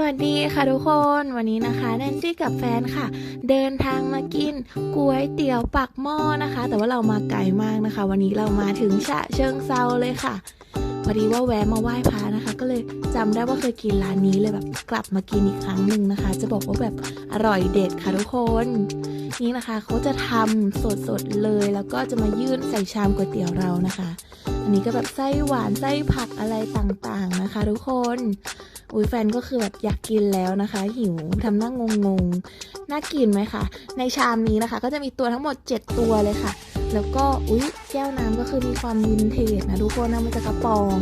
สวัสดีค่ะทุกคนวันนี้นะคะแนนซี่กับแฟนค่ะ เดินทางมากินก๋วยเตี๋ยวปักหม้อนะคะ แต่ว่าเรามาไกลมากนะคะ วันนี้เรามาถึงฉะเชิงเซาเลยค่ะพอดีว่าแวะมาไหว้พระนะคะ ก็เลยจำได้ว่าเคยกินร้านนี้เลยแบบกลับมากินอีกครั้งหนึ่งนะคะ จะบอกว่าแบบอร่อยเด็ดค่ะทุกคนนี่นะคะเขาจะทำสดๆเลย แล้วก็จะมายื่นใส่ชามก๋วยเตี๋ยวเรานะคะ อันนี้ก็แบบไส้หวานไส้ผักอะไรต่างๆนะคะ ทุกคน อุ้ยแฟนก็คือแบบอยากกินแล้วนะคะ หิวทำหน้างงงๆน่ากินไหมคะในชามนี้นะคะ ก็จะมีตัวทั้งหมด 7 ตัวเลยค่ะ แล้วก็อุ้ยแก้วน้ำก็คือมีความวินเทจนะทุกคนนะมันจะกระป๋อง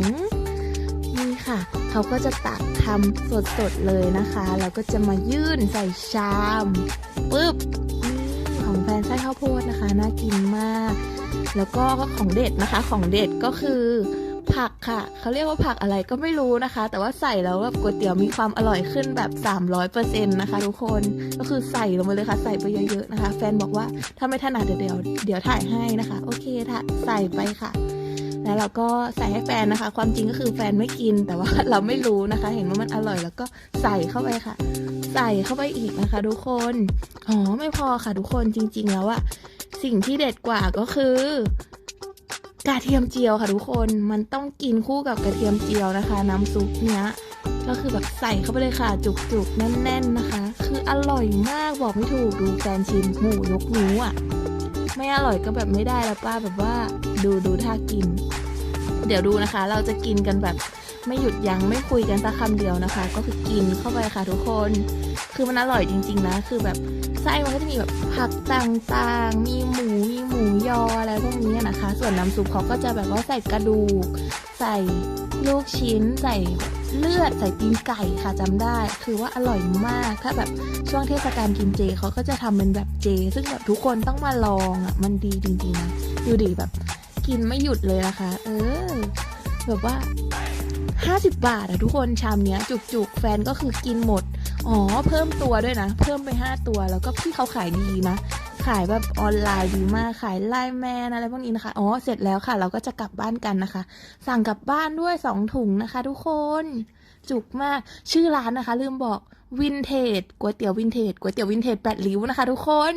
นี่ค่ะ เขาก็จะตักทำสดๆเลยนะคะ แล้วก็จะมายื่นใส่ชามปึ๊บของแฟนไส้ข้าวโพดนะคะ น่ากินมาก แล้วก็ของเด็ดนะคะของเด็ดก็คือผักค่ะ เขาเรียกว่าผักอะไรก็ไม่รู้นะคะ แต่ว่าใส่แล้วแบบก๋วยเตี๋ยวมีความอร่อยขึ้นแบบ 300%นะคะทุกคนก็คือใส่ลงไปเลยค่ะ ใส่ไปเยอะๆนะคะ แฟนบอกว่าถ้าไม่ถนัดเดี๋ยวเดี๋ยวถ่ายให้นะคะ โอเคค่ะใส่ไปค่ะ แล้วเราก็ใส่ให้แฟนนะคะ ความจริงก็คือแฟนไม่กินแต่ว่าเราไม่รู้นะคะ เห็นว่ามันอร่อยแล้วก็ใส่เข้าไปค่ะ ใส่เข้าไปอีกนะคะ ทุกคนอ๋อไม่พอค่ะทุกคนจริง ๆ แล้วอะ สิ่งที่เด็ดกว่าก็คือกระเทียมเจียวค่ะทุกคนมันต้องกินคู่กับกระเทียมเจียวนะคะ น้ำซุปเนี้ยก็คือแบบใส่เข้าไปเลยค่ะ จุกๆแน่น ๆนะคะ คืออร่อยมากบอกไม่ถูกดูแฟนชิมหมูยกนิ้วอะไม่อร่อยก็แบบไม่ได้แล้วป้าแบบว่า ดูดูท่ากิน เดี๋ยวดูนะคะ เราจะกินกันแบบ ไม่หยุดยั้งไม่คุยกันสักคำเดียวนะคะ ก็คือกินเข้าไปค่ะทุกคน คือมันอร่อยจริง ๆ นะ คือแบบไส้มันก็จะมีแบบผักต่างๆ มีหมูมีหมูยออะไรพวกนี้นะคะ ส่วนน้ำซุปเขาก็จะแบบว่าใส่กระดูก ใส่ลูกชิ้น ใส่เลือดใส่ตีนไก่ค่ะจำได้ คือว่าอร่อยมาก ถ้าแบบช่วงเทศกาลกินเจเขาก็จะทำเป็นแบบเจ ซึ่งแบบทุกคนต้องมาลองอะ มันดีจริงๆนะดูดิแบบ กินไม่หยุดเลยนะคะ เออ แบบว่า 50 บาทอะทุกคนชามเนี้ยจุกๆ แฟนก็คือกินหมด อ๋อ เพิ่มตัวด้วยนะ เพิ่มไป 5 ตัวแล้วก็พี่เขาขายดีนะ ขายแบบออนไลน์ดีมาก ขายไลน์แมนอะไรพวกนี้นะคะ อ๋อ เสร็จแล้วค่ะ เราก็จะกลับบ้านกันนะคะ สั่งกลับบ้านด้วย 2 ถุงนะคะ ทุกคน จุกมาก ชื่อร้านนะคะ ลืมบอกวินเทจก๋วยเตี๋ยววินเทจก๋วยเตี๋ยววินเทจแปดริ้วนะคะ ทุกคน